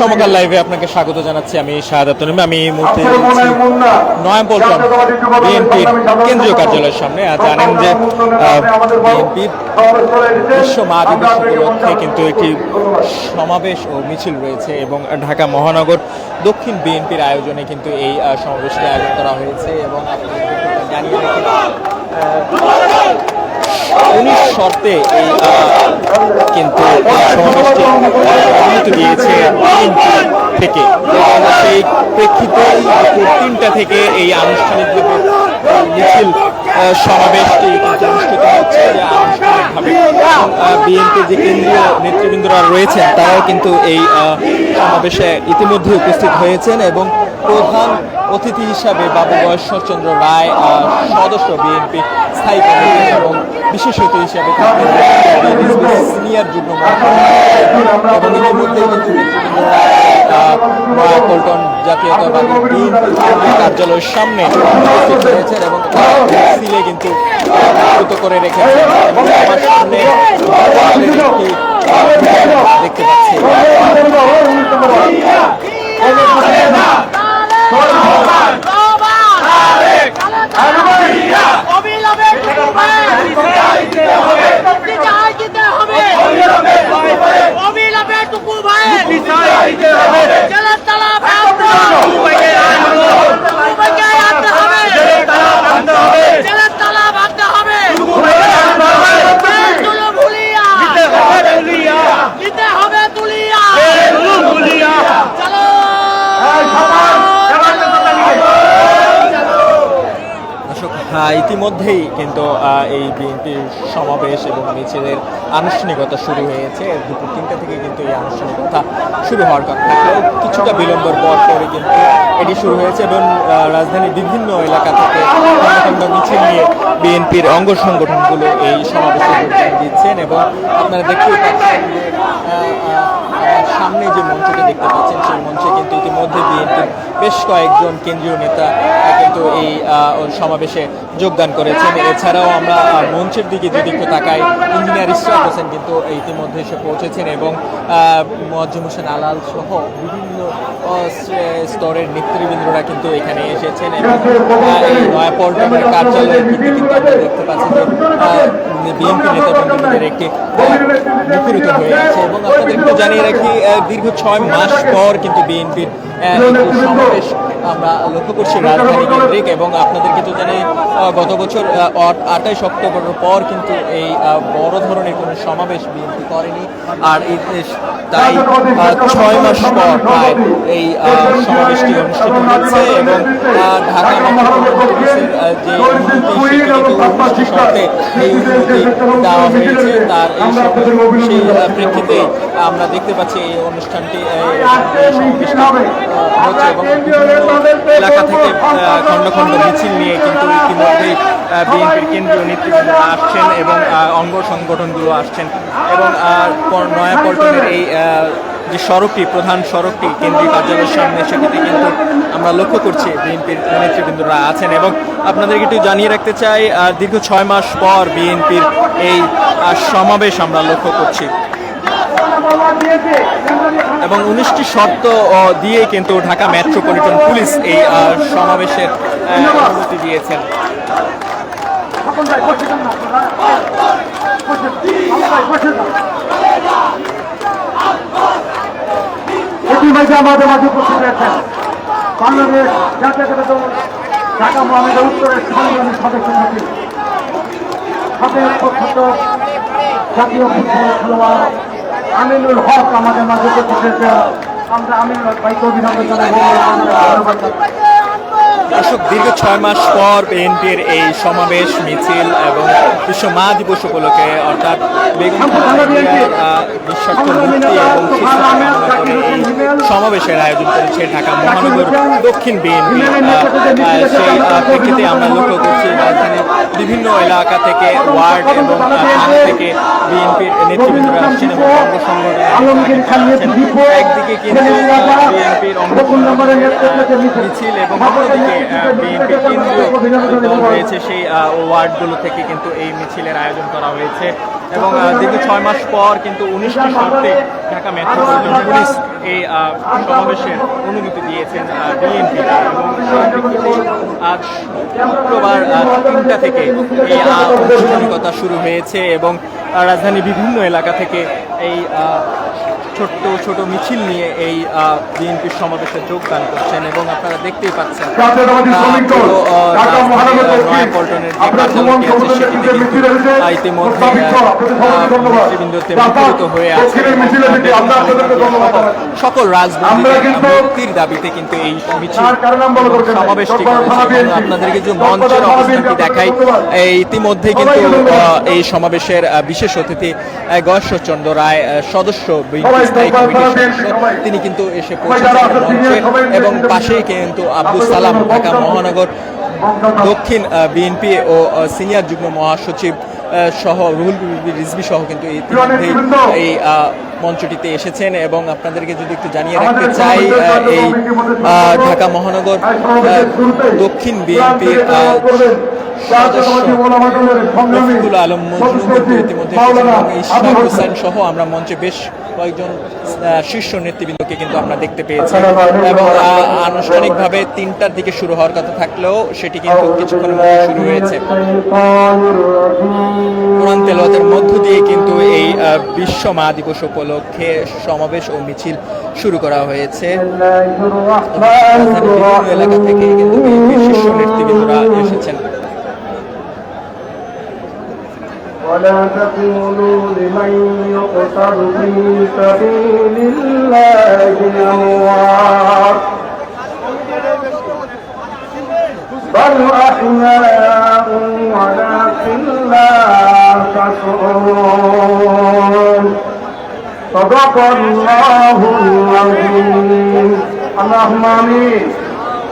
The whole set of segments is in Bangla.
সমকাল লাইভে আপনাকে স্বাগত জানাচ্ছি আমি শাহাদাত আমি এই মুহূর্তে নয়াপল্টন বিএনপির কেন্দ্রীয় কার্যালয়ের সামনে। আর জানেন যে বিএনপির বিশ্ব মা দিবস উপলক্ষে কিন্তু একটি সমাবেশ ও মিছিল রয়েছে এবং ঢাকা মহানগর দক্ষিণ বিএনপির আয়োজনে কিন্তু এই সমাবেশটি আয়োজন করা হয়েছে এবং আপনাদেরকে জানিয়ে উনিশ শর্তে এই কিন্তু সমাবেশটি অনুমতি দিয়েছে বিএনপি থেকে। সেই প্রেক্ষিতে তিনটা থেকে এই আনুষ্ঠানিকভাবে এই মিছিল সমাবেশটি কিন্তু অনুষ্ঠিত হচ্ছে। এবং যে কেন্দ্রীয় নেতৃবৃন্দরা রয়েছেন, তারাও কিন্তু এই সমাবেশে ইতিমধ্যে উপস্থিত হয়েছেন এবং প্রধান অতিথি হিসাবে বাবু গয়েশ্বরচন্দ্র রায় আহ, সদস্য বিএনপি স্থায়ী কমিটি এবং বিশেষ অতিথি হিসাবে সিনিয়র যুগ্ম এবং ইতিমধ্যে কিন্তু নয়াপল্টন জাতীয়তাবাদী কার্যালয়ের সামনে হয়েছেন এবং সিলে কিন্তু করে রেখেছেন এবং আমার সামনে দেখতে পাচ্ছি। দিতে ইতিমধ্যেই কিন্তু এই বিএনপির সমাবেশ এবং মিছিলের আনুষ্ঠানিকতা শুরু হয়েছে। দুপুর তিনটা থেকে কিন্তু এই আনুষ্ঠানিকতা শুরু হওয়ার কথা থাকলেও কিছুটা বিলম্বর পর পরে কিন্তু এটি শুরু হয়েছে এবং রাজধানীর বিভিন্ন এলাকা থেকে খণ্ড মিছিল নিয়ে বিএনপির অঙ্গ সংগঠনগুলো এই সমাবেশে যোগদান দিচ্ছেন এবং আপনারা দেখতেই পাচ্ছেন সামনে যে মঞ্চটি দেখতে পাচ্ছেন, সেই মঞ্চে কিন্তু ইতিমধ্যে বিএনপির বেশ কয়েকজন কেন্দ্রীয় নেতা কিন্তু এই সমাবেশে যোগদান করেছেন। এছাড়াও আমরা মঞ্চের দিকে যদি একটু তাকাই, ইঞ্জিনিয়ার ইশরাক হোসেন কিন্তু ইতিমধ্যে এসে পৌঁছেছেন এবং মজ্জুম হোসেন আলাল সহ বিভিন্ন স্তরের নেতৃবৃন্দরা কিন্তু এখানে এসেছেন এবং এই নয়াপল্টনের কার্যালয়ের কিন্তু দেখতে পাচ্ছি যে বিএনপি নেতাবৃন্দদের একটি মুখরিত হয়ে আছে এবং আপনাদের একটু জানিয়ে রাখি দীর্ঘ ছয় মাস পর কিন্তু বিএনপির সমাবেশ আমরা লক্ষ্য করছি রাজধানী কেন্দ্রিক এবং আপনাদেরকে তো জানি গত বছর আঠাইশ অক্টোবরের পর কিন্তু এই বড় ধরনের কোনো সমাবেশ বিএনপি করেনি। আর এই তাই ছয় মাস পর প্রায় এই সমাবেশটি অনুষ্ঠিত হচ্ছে এবং ঢাকা প্রেক্ষিতে আমরা দেখতে পাচ্ছি এই অনুষ্ঠানটি এলাকা থেকে আহ, খণ্ড খণ্ড মিছিল নিয়ে কিন্তু ইতিমধ্যেই বিএনপির কেন্দ্রীয় নেতৃবৃন্দরা আসছেন এবং অঙ্গ সংগঠনগুলো আসছেন এবং আহ, প- নয়াপল্টনের এই যে সড়কটি, প্রধান সড়কটি কেন্দ্রীয় কার্যালয়ের সামনে সেটিতে কিন্তু আমরা লক্ষ্য করছি বিএনপির নেতৃবৃন্দরা আছেন এবং আপনাদেরকে একটু জানিয়ে রাখতে চাই দীর্ঘ ছয় মাস পর বিএনপির এই সমাবেশ আমরা লক্ষ্য করছি। এবং উনিশটি শর্ত দিয়ে কিন্তু ঢাকা মেট্রোপলিটন পুলিশ এই সমাবেশের অনুমতি দিয়েছেন। ইতিমধ্যে আমাদের মাঝে উপস্থিত রয়েছেন। বাংলাদেশ জাতীয় দল, ঢাকা মহানগর উত্তরের সংগ্রামী সদস্য সচিব সাথে প্রখ্যাত জাতীয় ফুটবল খেলোয়াড় আমিনুল হক আমাদের মাঝে উপস্থিত রয়েছেন। আমরা আমিনুল হক ভাইকে অভিনন্দন জানাই। ধন্যবাদ। দর্শক, দীর্ঘ ছয় মাস পর বিএনপির এই সমাবেশ, মিছিল এবং বিশ্ব মা দিবস উপলক্ষে অর্থাৎ সমাবেশের আয়োজন করেছে ঢাকা মহানগর দক্ষিণ বিএনপি। সেই প্রেক্ষিতে আমরা লক্ষ্য করছি রাজধানীর বিভিন্ন এলাকা থেকে, ওয়ার্ড এবং থানা থেকে বিএনপির নেতৃবৃন্দরা আসছেন এবং একদিকে কিন্তু বিএনপির মিছিল মিছিল এবং অন্যদিকে বিএনপি কিন্তু দল রয়েছে সেই ওয়ার্ডগুলো থেকে কিন্তু এই মিছিলের আয়োজন করা হয়েছে। এবং দীর্ঘ ছয় মাস পর কিন্তু উনিশটি শর্তে ঢাকা মেট্রোপলিটন পুলিশ এই সমাবেশের অনুমতি দিয়েছেন বিএনপি। এবং আজ শুক্রবার তিনটা থেকে এই আনুষ্ঠানিকতা শুরু হয়েছে এবং রাজধানীর বিভিন্ন এলাকা থেকে এই ছোট্ট ছোট মিছিল নিয়ে এই বিএনপির সমাবেশে যোগদান করছেন এবং আপনারা দেখতেই পাচ্ছেন নয়াপল্টনের যে কার্যালয়টি আছে সেটিতে কিন্তু, মিছিল হয়েছে, আহ, ইতিমধ্যে। নেতৃবৃন্দ হয়ে আছে সকল রাজনৈতিক দাবিতে কিন্তু এই মিছিল। সমাবেশটি আপনাদেরকে যে মঞ্চের অবস্থানটি দেখাই ইতিমধ্যে কিন্তু এই সমাবেশের বিশেষ অতিথি গয়েশ্বরচন্দ্র রায় সদস্য স্থায়ী কমিটির। তিনি কিন্তু এসে পৌঁছেছেন সবাই এবং পাশেই কিন্তু আব্দুল সালাম ঢাকা মহানগর দক্ষিণ বিএনপি ও সিনিয়র যুগ্ম মহাসচিব সহ রুহুল রিজভি সহ কিন্তু ইতিমধ্যেই এই আহ, মঞ্চটিতে এসেছেন এবং আপনাদেরকে যদি একটু জানিয়ে রাখতে চাই এই আহ, ঢাকা মহানগর দক্ষিণ বিএনপির রফিকুল আলম ইতিমধ্যে ইশরাক হোসেন সহ আমরা মঞ্চে বেশ কয়েকজন শীর্ষ নেতৃবৃন্দকে কিন্তু আমরা দেখতে পেয়েছি। এবং আনুষ্ঠানিকভাবে তিনটার দিকে শুরু হওয়ার কথা থাকলেও সেটি কিন্তু কিছুক্ষণের মধ্যে শুরু হয়েছে। কোরআন তেলাওয়াতের মধ্য দিয়ে কিন্তু এই বিশ্ব মা দিবস উপলক্ষে সমাবেশ ও মিছিল শুরু করা হয়েছে। বিভিন্ন এলাকা থেকে কিন্তু শীর্ষ নেতৃবৃন্দরা এসেছেন। ولا تقولوا لمن يقتل في سبيل الله أموات بل أحياء ولكن لا تشعرون صدق الله العظيم اللهم آمين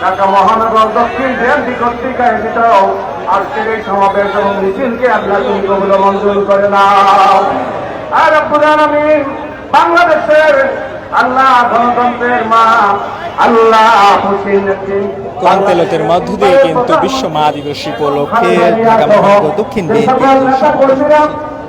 ঢাকা মহানগর দক্ষিণ বিএনপি কর্তৃক আয়োজিত আজকের এই সমাবেশ এবং মিছিলকে আল্লাহ তুমি কবুল মঞ্জুর করে নাও। আর রব্বুল আলামিন বাংলাদেশের আল্লাহ গণতন্ত্রের মা আল্লাহ হুসেন মধ্য দিয়ে কিন্তু বিশ্ব মা দিবস উপলক্ষে ঢাকা মহানগর দক্ষিণ বিএনপি